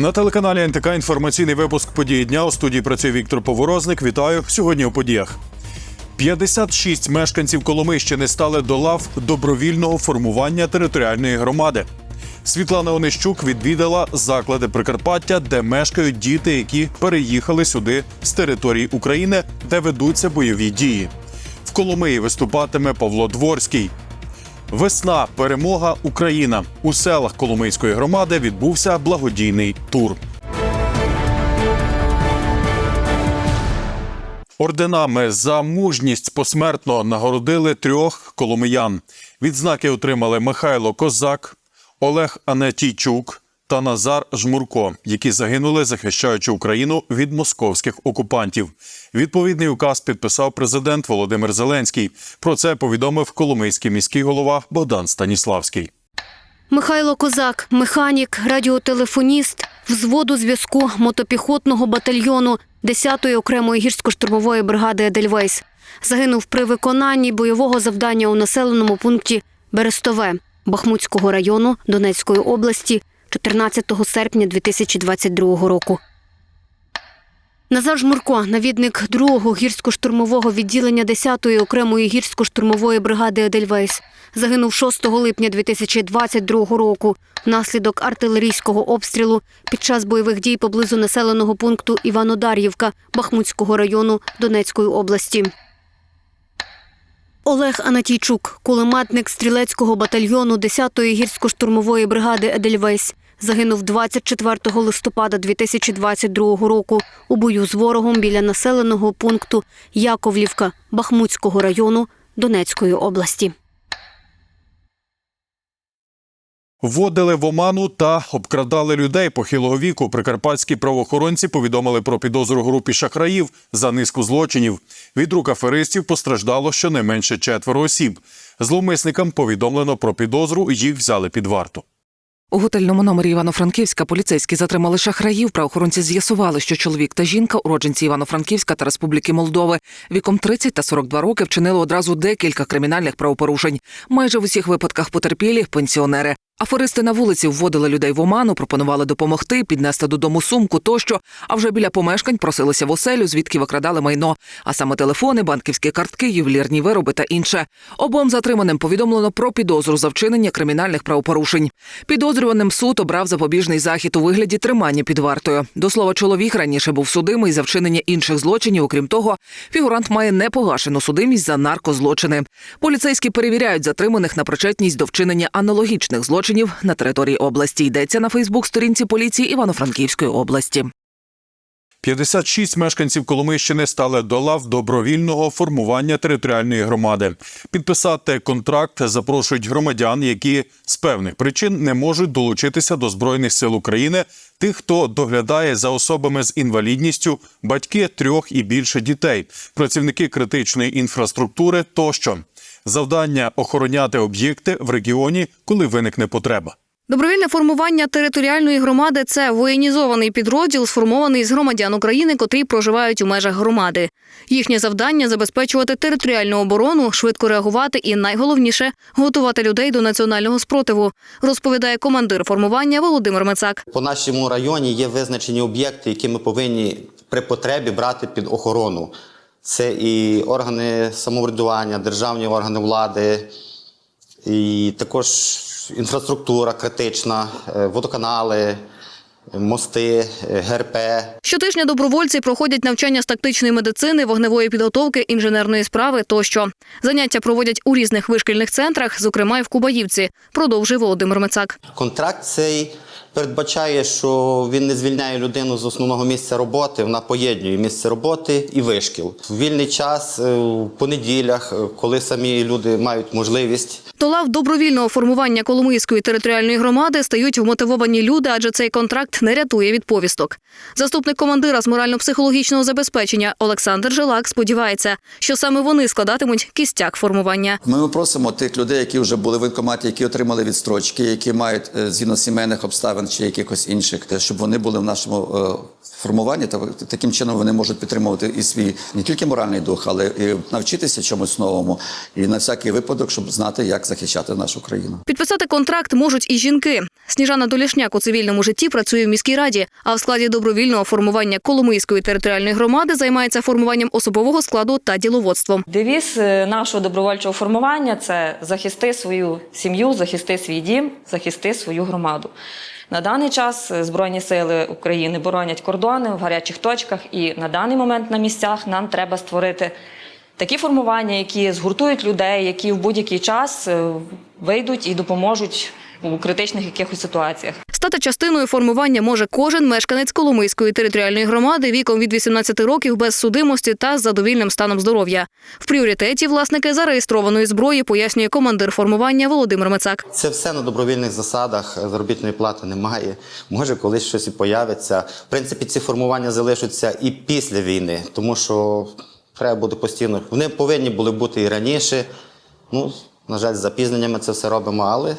На телеканалі НТК інформаційний випуск події дня у студії працює Віктор Поворозник. Вітаю сьогодні у подіях. 56 мешканців Коломийщини стали до лав добровільного формування територіальної громади. Світлана Онищук відвідала заклади Прикарпаття, де мешкають діти, які переїхали сюди з території України, де ведуться бойові дії. В Коломиї виступатиме Павло Дворський. Весна, перемога, Україна. У селах Коломийської громади відбувся благодійний тур. Орденами за мужність посмертно нагородили трьох коломиян. Відзнаки отримали Михайло Козак, Олег Анетійчук та Назар Жмурко, які загинули, захищаючи Україну від московських окупантів. Відповідний указ підписав президент Володимир Зеленський. Про це повідомив коломийський міський голова Богдан Станіславський. Михайло Козак, механік, радіотелефоніст, взводу зв'язку мотопіхотного батальйону 10-ї окремої гірсько-штурмової бригади Едельвейс. Загинув при виконанні бойового завдання у населеному пункті Берестове Бахмутського району Донецької області 14 серпня 2022 року. Назар Жмурко, навідник 2-го гірсько-штурмового відділення 10-ї окремої гірсько-штурмової бригади Едельвейс, загинув 6 липня 2022 року внаслідок артилерійського обстрілу під час бойових дій поблизу населеного пункту Іванодар'ївка Бахмутського району Донецької області. Олег Анатійчук, кулеметник стрілецького батальйону 10-ї гірсько-штурмової бригади Едельвейс, загинув 24 листопада 2022 року у бою з ворогом біля населеного пункту Яковлівка Бахмутського району Донецької області. Вводили в оману та обкрадали людей похилого віку. Прикарпатські правоохоронці повідомили про підозру групі шахраїв за низку злочинів. Від рук аферистів постраждало щонайменше четверо осіб. Зловмисникам повідомлено про підозру, їх взяли під варту. У готельному номері Івано-Франківська поліцейські затримали шахраїв. Правоохоронці з'ясували, що чоловік та жінка, уродженці Івано-Франківська та Республіки Молдови, віком 30 та 42 роки вчинили одразу декілька кримінальних правопорушень. Майже в усіх випадках потерпілі пенсіонери. Аферисти на вулиці вводили людей в оману, пропонували допомогти, піднести додому сумку тощо. А вже біля помешкань просилися в оселю, звідки викрадали майно, а саме телефони, банківські картки, ювелірні вироби та інше. Обом затриманим повідомлено про підозру за вчинення кримінальних правопорушень. Підозрюваним суд обрав запобіжний захід у вигляді тримання під вартою. До слова, чоловік раніше був судимий за вчинення інших злочинів. Окрім того, фігурант має непогашену судимість за наркозлочини. Поліцейські перевіряють затриманих на причетність до вчинення аналогічних злочинів на території області. Йдеться на Фейсбук-сторінці поліції Івано-Франківської області. 56 мешканців Коломийщини стали до лав добровільного формування територіальної громади. Підписати контракт запрошують громадян, які з певних причин не можуть долучитися до збройних сил України, тих, хто доглядає за особами з інвалідністю, батьки трьох і більше дітей, працівники критичної інфраструктури тощо. Завдання охороняти об'єкти в регіоні, коли виникне потреба. Добровільне формування територіальної громади це воєнізований підрозділ, сформований з громадян України, котрі проживають у межах громади. Їхнє завдання забезпечувати територіальну оборону, швидко реагувати і найголовніше готувати людей до національного спротиву, розповідає командир формування Володимир Мецак. По нашому районі є визначені об'єкти, які ми повинні при потребі брати під охорону. Це і органи самоврядування, державні органи влади, і також інфраструктура критична, е, водоканали, мости, е, ГРП, Щотижня добровольці проходять навчання з тактичної медицини, вогневої підготовки, інженерної справи тощо. Заняття проводять у різних вишкільних центрах, зокрема й в Кубаївці, продовжує Володимир Мицак. Контракт цей передбачає, що він не звільняє людину з основного місця роботи, вона поєднує місце роботи і вишкіл. В вільний час, е, в понеділях, е, коли самі люди мають можливість. До лав добровільного формування Коломийської територіальної громади стають вмотивовані люди, адже цей контракт не рятує від повісток. Заступник командира з морально-психологічного забезпечення Олександр Жилак сподівається, що саме вони складатимуть кістяк формування. Ми просимо тих людей, які вже були в воєнкоматі, які отримали відстрочки, які мають е, згідно сімейних обставин чи якихось інших, е, щоб вони були в нашому е, формуванні. Та таким чином вони можуть підтримувати і свій не тільки моральний дух, але і навчитися чомусь новому, і на всякий випадок, щоб знати, як захищати нашу країну. Підписати контракт можуть і жінки. Сніжана Долішняк у цивільному житті працює в міській раді, а в складі добровільного формування Коломийської територіальної громади займається формуванням особового складу та діловодством. Девіз е, нашого добровольчого формування це захисти свою сім'ю, захисти свій дім, захисти свою громаду. На даний час е, Збройні сили України боронять кордони в гарячих точках, і на даний момент на місцях нам треба створити такі формування, які згуртують людей, які в будь-який час е, вийдуть і допоможуть у критичних якихось ситуаціях. Стати частиною формування може кожен мешканець Коломийської територіальної громади віком від 18 років без судимості та з задовільним станом здоров'я. В пріоритеті власники зареєстрованої зброї пояснює командир формування Володимир Мицак. Це все на добровільних засадах, заробітної плати немає. Може, колись щось і появиться. В принципі, ці формування залишаться і після війни, тому що треба буде постійно. Вони повинні були бути і раніше. Ну, на жаль, з запізненнями це все робимо, але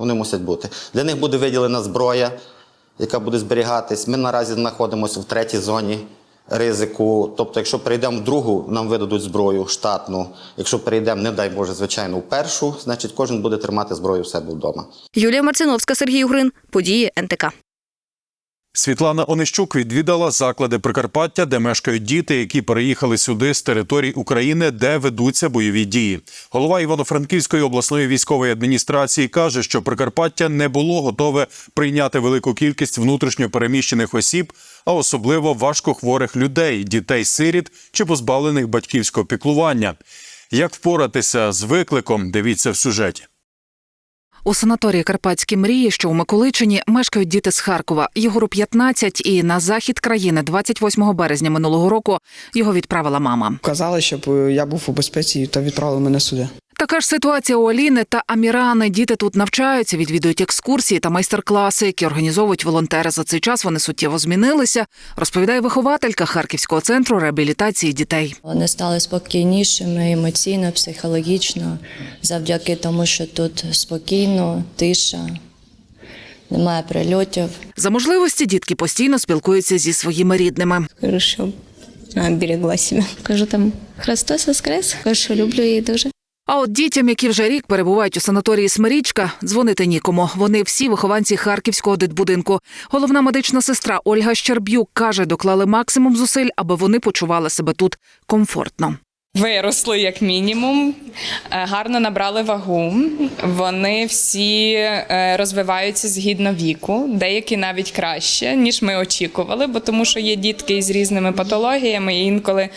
вони мусять бути. Для них буде виділена зброя, яка буде зберігатись. Ми наразі знаходимося в третій зоні ризику. Тобто, якщо перейдемо в другу, нам видадуть зброю штатну. Якщо перейдемо, не дай Боже, звичайно, в першу, значить кожен буде тримати зброю в себе вдома. Юлія Марциновська, Сергій Угрин. Події НТК. Світлана Онищук відвідала заклади Прикарпаття, де мешкають діти, які переїхали сюди з територій України, де ведуться бойові дії. Голова Івано-Франківської обласної військової адміністрації каже, що Прикарпаття не було готове прийняти велику кількість внутрішньо переміщених осіб, а особливо важкохворих людей, дітей-сиріт чи позбавлених батьківського піклування. Як впоратися з викликом? Дивіться в сюжеті. У санаторії Карпатські мрії, що у Миколичині, мешкають діти з Харкова. Єгору 15, і на захід країни 28 березня минулого року його відправила мама. Казали, щоб е, я був у безпеці та відправили мене сюди. Така ж ситуація у Аліни та Амірани. Діти тут навчаються, відвідують екскурсії та майстер-класи, які організовують волонтери. За цей час вони суттєво змінилися, розповідає вихователька Харківського центру реабілітації дітей. Вони стали спокійнішими емоційно, психологічно, завдяки тому, що тут спокійно, тиша, немає прильотів. За можливості дітки постійно спілкуються зі своїми рідними. Кажу, що вона берегла себе. Кажу там Христос Воскрес. Кажу, що люблю її дуже. А от дітям, які вже рік перебувають у санаторії Смирічка, дзвонити нікому. Вони всі вихованці харківського дитбудинку. Головна медична сестра Ольга Щерб'юк каже, доклали максимум зусиль, аби вони почували себе тут комфортно. Виросли як мінімум, е, гарно набрали вагу. Вони всі е, розвиваються згідно віку, деякі навіть краще, ніж ми очікували, бо тому що є дітки із різними патологіями, і інколи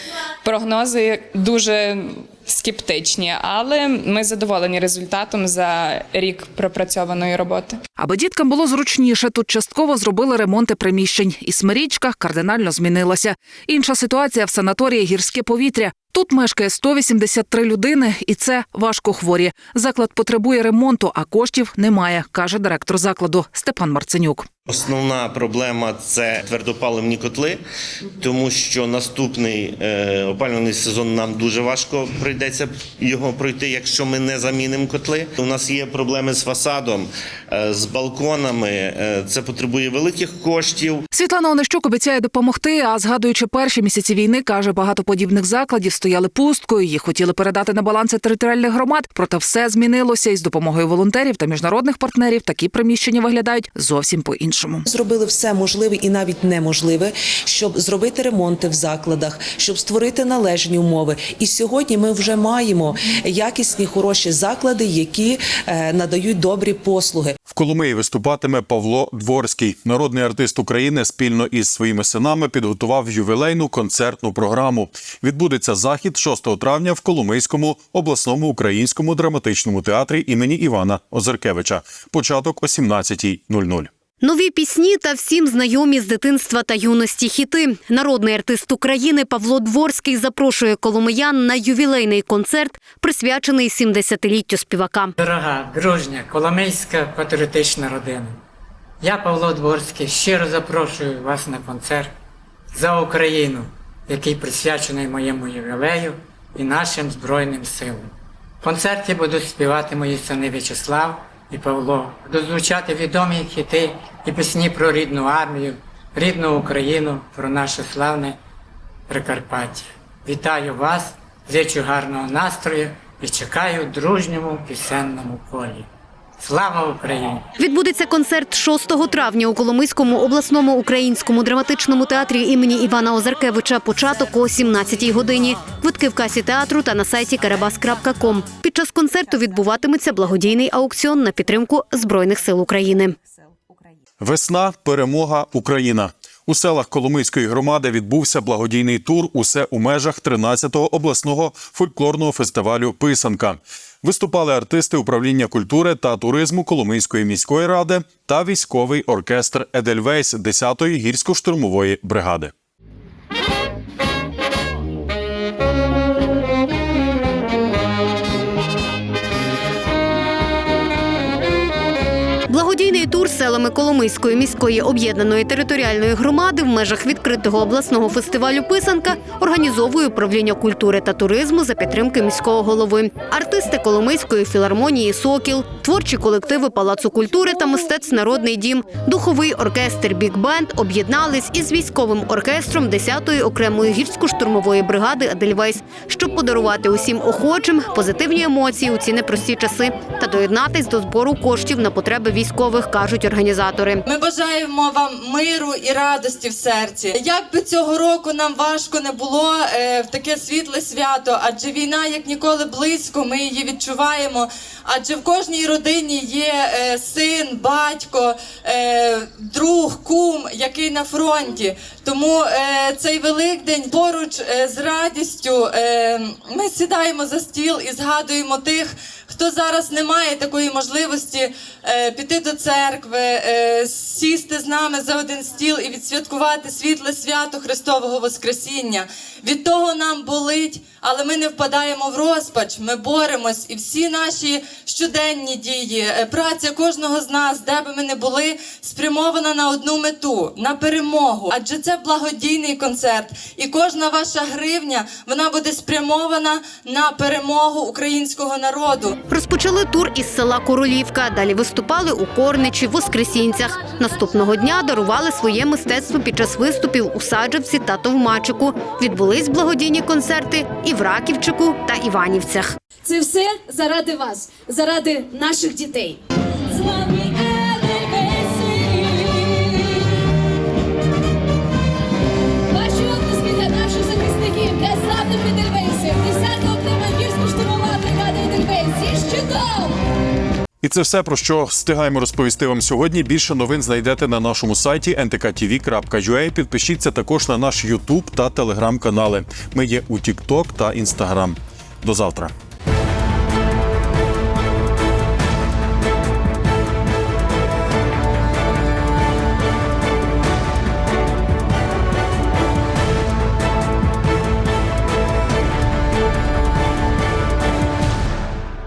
прогнози дуже скептичні. Але ми задоволені результатом за рік пропрацьованої роботи. Аби діткам було зручніше, тут частково зробили ремонти приміщень, і смирічка кардинально змінилася. Інша ситуація в санаторії гірське повітря. Тут мешкає 183 людини, і це важко хворі. Заклад потребує ремонту, а коштів немає, каже директор закладу Степан Марценюк. Основна проблема це твердопаливні котли, тому що наступний е, опалювальний сезон нам дуже важко прийдеться його пройти, якщо ми не замінимо котли. У нас є проблеми з фасадом, з балконами. е, це потребує великих коштів. Світлана Онищук обіцяє допомогти. А згадуючи перші місяці війни, каже, багато подібних закладів стояли пусткою. Їх хотіли передати на баланси територіальних громад. Проте все змінилося і з допомогою волонтерів та міжнародних партнерів такі приміщення виглядають зовсім по-іншому. Зробили все можливе і навіть неможливе, щоб зробити ремонти в закладах, щоб створити належні умови. І сьогодні ми вже маємо якісні хороші заклади, які е, надають добрі послуги. Коломиї виступатиме Павло Дворський. Народний артист України спільно із своїми синами підготував ювілейну концертну програму. Відбудеться захід 6 травня в Коломийському обласному українському драматичному театрі імені Івана Озеркевича. Початок о 17.00. Нові пісні та всім знайомі з дитинства та юності хіти. Народний артист України Павло Дворський запрошує коломиян на ювілейний концерт, присвячений 70-літтю співака. Дорога, дружня, коломийська патріотична родина. Я, Павло Дворський, щиро запрошую вас на концерт за Україну, який присвячений моєму ювілею і нашим Збройним силам. В концерті будуть співати мої сини В'ячеслав і Павло. дозвучати відомі хіти і пісні про рідну армію, рідну Україну, про наше славне Прикарпаття. Вітаю вас, зичу гарного настрою і чекаю в дружньому пісенному колі. Слава Україні! Відбудеться концерт 6 травня у Коломийському обласному українському драматичному театрі імені Івана Озаркевича. Початок о 17-й годині. Квитки в касі театру та на сайті karabas.com. Під час концерту відбуватиметься благодійний аукціон на підтримку Збройних сил України. Весна, перемога, Україна. У селах Коломийської громади відбувся благодійний тур. Усе у межах 13-го обласного фольклорного фестивалю Писанка. Виступали артисти управління культури та туризму Коломийської міської ради та військовий оркестр Едельвейс 10-ї гірсько-штурмової бригади. Селами Коломийської міської об'єднаної територіальної громади в межах відкритого обласного фестивалю Писанка організовує управління культури та туризму за підтримки міського голови. Артисти Коломийської філармонії Сокіл, творчі колективи Палацу культури та мистецтв Народний дім, духовий оркестр Біг Бенд об'єднались із військовим оркестром 10-ї окремої гірсько-штурмової бригади Едельвейс, щоб подарувати усім охочим позитивні емоції у ці непрості часи та доєднатись до збору коштів на потреби військових, кажуть організатори. Ми бажаємо вам миру і радості в серці. Як би цього року нам важко не було е, в таке світле свято, адже війна як ніколи близько, ми її відчуваємо. Адже в кожній родині є е, син, батько, е, друг, кум, який на фронті. Тому е, цей великдень поруч е, з радістю е, ми сідаємо за стіл і згадуємо тих, хто зараз не має такої можливості е, піти до церкви, е, сісти з нами за один стіл і відсвяткувати світле свято Христового Воскресіння. Від того нам болить, але ми не впадаємо в розпач. Ми боремось, і всі наші щоденні дії, е, праця кожного з нас, де би ми не були, спрямована на одну мету на перемогу. Адже це благодійний концерт, і кожна ваша гривня вона буде спрямована на перемогу українського народу. Розпочали тур із села Королівка. Далі виступали у Корничі, Воскресінцях. Наступного дня дарували своє мистецтво під час виступів у Саджавці та Товмачику. Відбулись благодійні концерти і в Раківчику та Іванівцях. Це все заради вас, заради наших дітей. Ваші оплески для наших захисників, для славних І це все про що встигаємо розповісти вам сьогодні. Більше новин знайдете на нашому сайті ntktv.ua. Підпишіться також на наш YouTube та телеграм-канали. Ми є у TikTok та Instagram. До завтра.